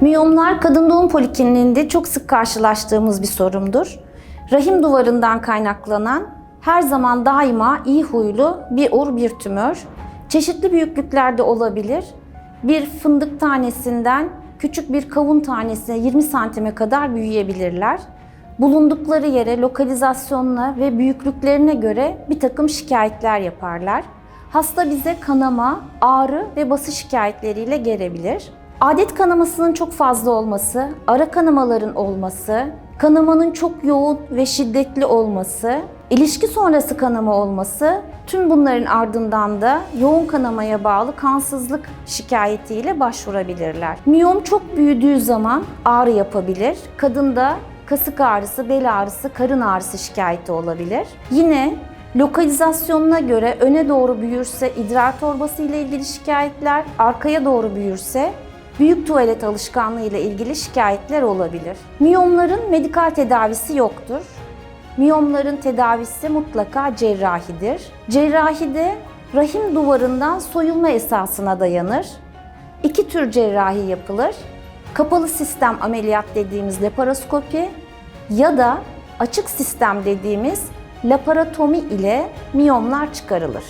Miyomlar kadın doğum polikliniğinde çok sık karşılaştığımız bir sorundur. Rahim duvarından kaynaklanan her zaman daima iyi huylu bir ur bir tümör. Çeşitli büyüklüklerde olabilir. Bir fındık tanesinden küçük bir kavun tanesine 20 santime kadar büyüyebilirler. Bulundukları yere lokalizasyonuna ve büyüklüklerine göre bir takım şikayetler yaparlar. Hasta bize kanama, ağrı ve bası şikayetleriyle gelebilir. Adet kanamasının çok fazla olması, ara kanamaların olması, kanamanın çok yoğun ve şiddetli olması, ilişki sonrası kanama olması, tüm bunların ardından da yoğun kanamaya bağlı kansızlık şikayetiyle başvurabilirler. Miyom çok büyüdüğü zaman ağrı yapabilir. Kadında kasık ağrısı, bel ağrısı, karın ağrısı şikayeti olabilir. Yine lokalizasyonuna göre öne doğru büyürse idrar torbası ile ilgili şikayetler, arkaya doğru büyürse büyük tuvalet alışkanlığı ile ilgili şikayetler olabilir. Miyomların medikal tedavisi yoktur. Miyomların tedavisi mutlaka cerrahidir. Cerrahide rahim duvarından soyulma esasına dayanır. İki tür cerrahi yapılır. Kapalı sistem ameliyat dediğimiz laparoskopi ya da açık sistem dediğimiz laparotomi ile miyomlar çıkarılır.